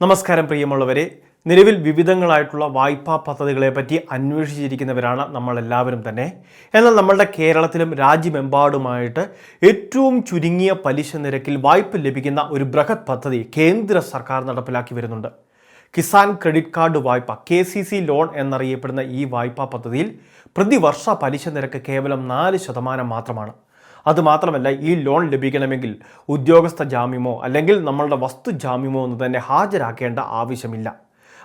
നമസ്കാരം പ്രിയമുള്ളവരെ. നിലവിൽ വിവിധങ്ങളായിട്ടുള്ള വായ്പാ പദ്ധതികളെ പറ്റി അന്വേഷിച്ചിരിക്കുന്നവരാണ് നമ്മളെല്ലാവരും തന്നെ. എന്നാൽ നമ്മളുടെ കേരളത്തിലും രാജ്യമെമ്പാടുമായിട്ട് ഏറ്റവും ചുരുങ്ങിയ പലിശ നിരക്കിൽ വായ്പ ലഭിക്കുന്ന ഒരു ബൃഹത് പദ്ധതി കേന്ദ്ര സർക്കാർ നടപ്പിലാക്കി വരുന്നുണ്ട്. കിസാൻ ക്രെഡിറ്റ് കാർഡ് വായ്പ കെ സി സി ലോൺ എന്നറിയപ്പെടുന്ന ഈ വായ്പാ പദ്ധതിയിൽ പ്രതിവർഷ പലിശ നിരക്ക് കേവലം നാല് ശതമാനം മാത്രമാണ്. അതുമാത്രമല്ല ഈ ലോൺ ലഭിക്കണമെങ്കിൽ ഉദ്യോഗസ്ഥ ജാമ്യമോ അല്ലെങ്കിൽ നമ്മളുടെ വസ്തു ജാമ്യമോ ഒന്നും തന്നെ ഹാജരാക്കേണ്ട ആവശ്യമില്ല.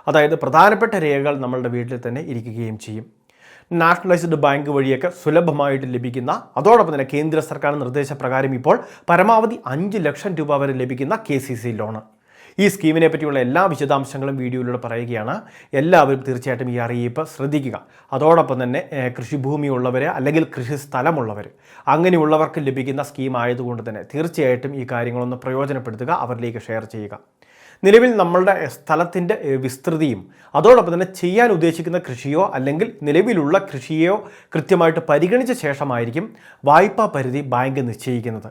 അതായത് പ്രധാനപ്പെട്ട രേഖകൾ നമ്മളുടെ വീട്ടിൽ തന്നെ ഇരിക്കുകയും ചെയ്യും. നാഷണലൈസ്ഡ് ബാങ്ക് വഴിയൊക്കെ സുലഭമായിട്ട് ലഭിക്കുന്ന അതോടൊപ്പം തന്നെ കേന്ദ്ര സർക്കാർ നിർദ്ദേശപ്രകാരം ഇപ്പോൾ പരമാവധി അഞ്ച് ലക്ഷം രൂപ വരെ ലഭിക്കുന്ന കെ സി സി ലോണ് ഈ സ്കീമിനെ പറ്റിയുള്ള എല്ലാ വിശദാംശങ്ങളും വീഡിയോയിലൂടെ പറയുകയാണ്. എല്ലാവരും തീർച്ചയായിട്ടും ഈ അറിയിപ്പ് ശ്രദ്ധിക്കുക. അതോടൊപ്പം തന്നെ കൃഷിഭൂമി കൃഷിഭൂമിയുള്ളവർ അല്ലെങ്കിൽ കൃഷി സ്ഥലമുള്ളവർ അങ്ങനെയുള്ളവർക്ക് ലഭിക്കുന്ന സ്കീം ആയതുകൊണ്ട് തന്നെ തീർച്ചയായിട്ടും ഈ കാര്യങ്ങളൊന്ന് പ്രയോജനപ്പെടുത്തുക അവരിലേക്ക് ഷെയർ ചെയ്യുക. നിലവിൽ നമ്മളുടെ സ്ഥലത്തിന്റെ വിസ്തൃതിയും അതോടൊപ്പം തന്നെ ചെയ്യാൻ ഉദ്ദേശിക്കുന്ന കൃഷിയോ അല്ലെങ്കിൽ നിലവിലുള്ള കൃഷിയോ കൃത്യമായിട്ട് പരിഗണിച്ച ശേഷമായിരിക്കും വായ്പാ പരിധി ബാങ്ക് നിശ്ചയിക്കുന്നത്.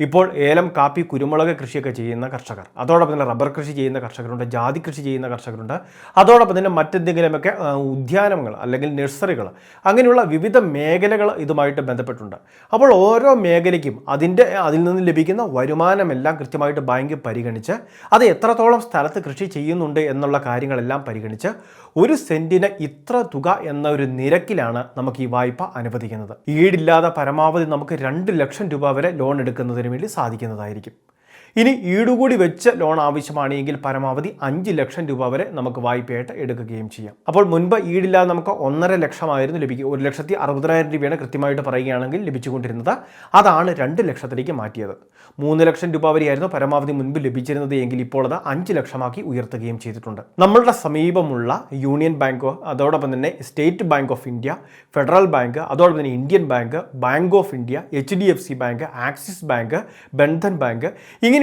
ഇപ്പോൾ ഏലം കാപ്പി കുരുമുളക് കൃഷിയൊക്കെ ചെയ്യുന്ന കർഷകർ. അതോടൊപ്പം തന്നെ റബ്ബർ കൃഷി ചെയ്യുന്ന കർഷകരുണ്ട് ജാതി കൃഷി ചെയ്യുന്ന കർഷകരുണ്ട്. അതോടൊപ്പം തന്നെ മറ്റെന്തെങ്കിലുമൊക്കെ ഉദ്യാനങ്ങൾ അല്ലെങ്കിൽ നഴ്സറികൾ അങ്ങനെയുള്ള വിവിധ മേഖലകൾ ഇതുമായിട്ട് ബന്ധപ്പെട്ടുണ്ട്. അപ്പോൾ ഓരോ മേഖലയ്ക്കും അതിന്റെ അതിൽ നിന്ന് ലഭിക്കുന്ന വരുമാനമെല്ലാം കൃത്യമായിട്ട് ബാങ്ക് പരിഗണിച്ച് അത് എത്രത്തോളം സ്ഥലത്ത് കൃഷി ചെയ്യുന്നുണ്ട് എന്നുള്ള കാര്യങ്ങളെല്ലാം പരിഗണിച്ച് ഒരു സെന്റിന് ഇത്ര തുക എന്ന ഒരു നിരക്കിലാണ് നമുക്ക് ഈ വായ്പ അനുവദിക്കുന്നത്. ഈടില്ലാതെ പരമാവധി നമുക്ക് രണ്ട് ലക്ഷം രൂപ വരെ ലോൺ എടുക്കുന്നതിന് വേണ്ടി സാധിക്കുന്നതായിരിക്കും. ഇനി ഈടുകൂടി വെച്ച് ലോൺ ആവശ്യമാണെങ്കിൽ പരമാവധി അഞ്ച് ലക്ഷം രൂപ വരെ നമുക്ക് വായ്പയായിട്ട് എടുക്കുകയും ചെയ്യാം. അപ്പോൾ മുൻപ് ഈടില്ലാതെ നമുക്ക് ഒന്നര ലക്ഷമായിരുന്നു ലഭിക്കുക. ഒരു ലക്ഷത്തി അറുപതിനായിരം രൂപയാണ് കൃത്യമായിട്ട് പറയുകയാണെങ്കിൽ ലഭിച്ചുകൊണ്ടിരുന്നത്. അതാണ് രണ്ട് ലക്ഷത്തിലേക്ക് മാറ്റിയത്. മൂന്ന് ലക്ഷം രൂപ വരെയായിരുന്നു പരമാവധി മുൻപ് ലഭിച്ചിരുന്നത് എങ്കിൽ ഇപ്പോൾ അത് അഞ്ച് ലക്ഷമാക്കി ഉയർത്തുകയും ചെയ്തിട്ടുണ്ട്. നമ്മളുടെ സമീപമുള്ള യൂണിയൻ ബാങ്ക് അതോടൊപ്പം തന്നെ state bank of India federal bank അതോടൊപ്പം തന്നെ Indian bank bank of India H D F C bank Axis bank Bandhan bank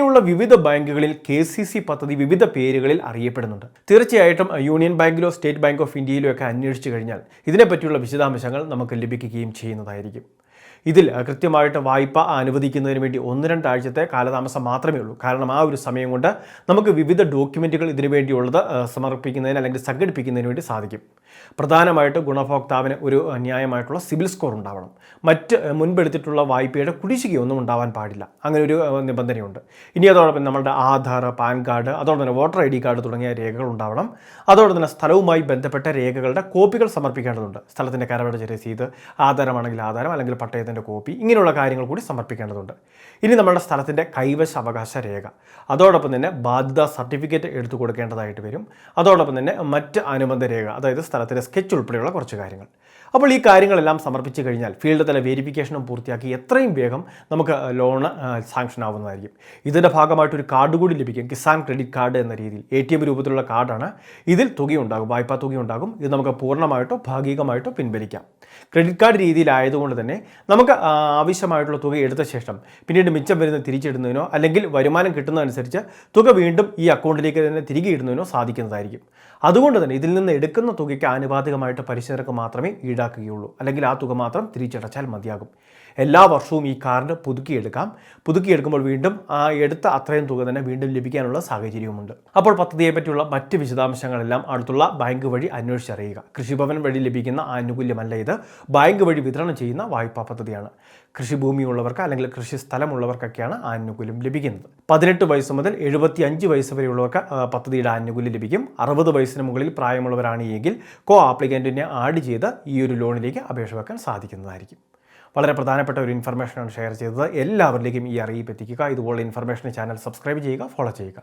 ഇങ്ങനെയുള്ള വിവിധ ബാങ്കുകളിൽ കെ സി സി പദ്ധതി വിവിധ പേരുകളിൽ അറിയപ്പെടുന്നുണ്ട്. തീർച്ചയായിട്ടും യൂണിയൻ ബാങ്കിലോ സ്റ്റേറ്റ് ബാങ്ക് ഓഫ് ഇന്ത്യയിലോ ഒക്കെ അന്വേഷിച്ചു കഴിഞ്ഞാൽ ഇതിനെപ്പറ്റിയുള്ള വിശദാംശങ്ങൾ നമുക്ക് ലഭിക്കുകയും ചെയ്യുന്നതായിരിക്കും. ഇതിൽ കൃത്യമായിട്ട് വായ്പ അനുവദിക്കുന്നതിന് വേണ്ടി ഒന്ന് രണ്ടാഴ്ചത്തെ കാലതാമസം മാത്രമേ ഉള്ളൂ. കാരണം ആ ഒരു സമയം കൊണ്ട് നമുക്ക് വിവിധ ഡോക്യുമെന്റുകൾ ഇതിനു വേണ്ടിയുള്ളത് സമർപ്പിക്കുന്നതിന് അല്ലെങ്കിൽ സംഘടിപ്പിക്കുന്നതിന് വേണ്ടി സാധിക്കും. പ്രധാനമായിട്ട് ഗുണഭോക്താവിന് ഒരു ന്യായമായിട്ടുള്ള സിവിൽ സ്കോർ ഉണ്ടാവണം. മറ്റ് മുൻപെടുത്തിട്ടുള്ള വായ്പയുടെ കുടിശ്ശികയൊന്നും ഉണ്ടാവാൻ പാടില്ല. അങ്ങനെ ഒരു നിബന്ധനയുണ്ട്. ഇനി അതോടൊപ്പം നമ്മുടെ ആധാർ പാൻ കാർഡ് അതോടൊപ്പം തന്നെ വോട്ടർ ഐ ഡി കാർഡ് തുടങ്ങിയ രേഖകൾ ഉണ്ടാവണം. അതോടൊപ്പം തന്നെ സ്ഥലവുമായി ബന്ധപ്പെട്ട രേഖകളുടെ കോപ്പികൾ സമർപ്പിക്കേണ്ടതുണ്ട്. സ്ഥലത്തിന്റെ കരവടച്ച രസീത് ആധാരമാണെങ്കിൽ ആധാരം അല്ലെങ്കിൽ പട്ടയത്തിന്റെ കോപ്പി ഇങ്ങനെയുള്ള കാര്യങ്ങൾ കൂടി സമർപ്പിക്കേണ്ടതുണ്ട്. ഇനി നമ്മുടെ സ്ഥലത്തിന്റെ കൈവശ അവകാശ രേഖ. അതോടൊപ്പം തന്നെ ബാധ്യതാ സർട്ടിഫിക്കറ്റ് എടുത്തു കൊടുക്കേണ്ടതായിട്ട് വരും. അതോടൊപ്പം തന്നെ മറ്റ് അനുബന്ധ രേഖ അതായത് സ്ഥലത്തിന്റെ സ്കെച്ച് ഉൾപ്പെടെയുള്ള കുറച്ച് കാര്യങ്ങൾ. അപ്പോൾ ഈ കാര്യങ്ങളെല്ലാം സമർപ്പിച്ചു കഴിഞ്ഞാൽ ഫീൽഡ് തല വെരിഫിക്കേഷനും പൂർത്തിയാക്കി എത്രയും വേഗം നമുക്ക് ലോണ് സാങ്ഷൻ ആവുന്നതായിരിക്കും. ഇതിന്റെ ഭാഗമായിട്ട് ഒരു കാർഡ് കൂടി ലഭിക്കും. കിസാൻ ക്രെഡിറ്റ് കാർഡ് എന്ന രീതിയിൽ. എ ടി എം രൂപത്തിലുള്ള കാർഡാണ്. ഇതിൽ തുകയുണ്ടാകും വായ്പാ തുകയുണ്ടാകും. ഇത് നമുക്ക് പൂർണമായിട്ടോ ഭാഗികമായിട്ടോ പിൻവലിക്കാം. ക്രെഡിറ്റ് കാർഡ് രീതിയിലായതുകൊണ്ട് തന്നെ നമുക്ക് ആവശ്യമായിട്ടുള്ള തുക എടുത്ത ശേഷം പിന്നീട് മിച്ചം വരുന്ന തിരിച്ചിടുന്നതിനോ അല്ലെങ്കിൽ വരുമാനം കിട്ടുന്നതനുസരിച്ച് തുക വീണ്ടും ഈ അക്കൗണ്ടിലേക്ക് തന്നെ തിരികെ ഇടുന്നതിനോ സാധിക്കുന്നതായിരിക്കും. അതുകൊണ്ട് തന്നെ ഇതിൽ നിന്ന് എടുക്കുന്ന തുകയ്ക്ക് ആനുപാതികമായിട്ട് പലിശ നിരക്ക് മാത്രമേ ഈടാക്കുകയുള്ളൂ. അല്ലെങ്കിൽ ആ തുക മാത്രം തിരിച്ചടച്ചാൽ മതിയാകും. എല്ലാ വർഷവും ഈ കാർഡ് പുതുക്കിയെടുക്കാം. പുതുക്കിയെടുക്കുമ്പോൾ വീണ്ടും ആ എടുത്ത അത്രയും തുക തന്നെ വീണ്ടും ലഭിക്കാനുള്ള സാഹചര്യവുമുണ്ട്. അപ്പോൾ പദ്ധതിയെ പറ്റിയുള്ള മറ്റ് വിശദാംശങ്ങളെല്ലാം അടുത്തുള്ള ബാങ്ക് വഴി അന്വേഷിച്ചറിയുക. കൃഷിഭവൻ വഴി ലഭിക്കുന്ന ആനുകൂല്യമല്ല ഇത്. ബാങ്ക് വഴി വിതരണം ചെയ്യുന്ന വായ്പാ പദ്ധതിയാണ്. കൃഷിഭൂമിയുള്ളവർക്ക് അല്ലെങ്കിൽ കൃഷി സ്ഥലമുള്ളവർക്കൊക്കെയാണ് ആനുകൂല്യം ലഭിക്കുന്നത്. പതിനെട്ട് വയസ്സ് മുതൽ എഴുപത്തി അഞ്ച് വയസ്സ് വരെയുള്ളവർക്ക് പദ്ധതിയുടെ ആനുകൂല്യം ലഭിക്കും. അറുപത് വയസ്സിന് മുകളിൽ പ്രായമുള്ളവരാണ് എങ്കിൽ കോ ആപ്ലിക്കന്റിനെ ആഡ് ചെയ്ത് ഈ ഒരു ലോണിലേക്ക് അപേക്ഷ വെക്കാൻ സാധിക്കുന്നതായിരിക്കും. വളരെ പ്രധാനപ്പെട്ട ഒരു ഇൻഫർമേഷനാണ് ഷെയർ ചെയ്തത്. എല്ലാവരിലേക്കും ഈ അറിയിപ്പ് എത്തിക്കുക. ഇതുപോലുള്ള ഇൻഫർമേഷൻ ചാനൽ സബ്സ്ക്രൈബ് ചെയ്യുക ഫോളോ ചെയ്യുക.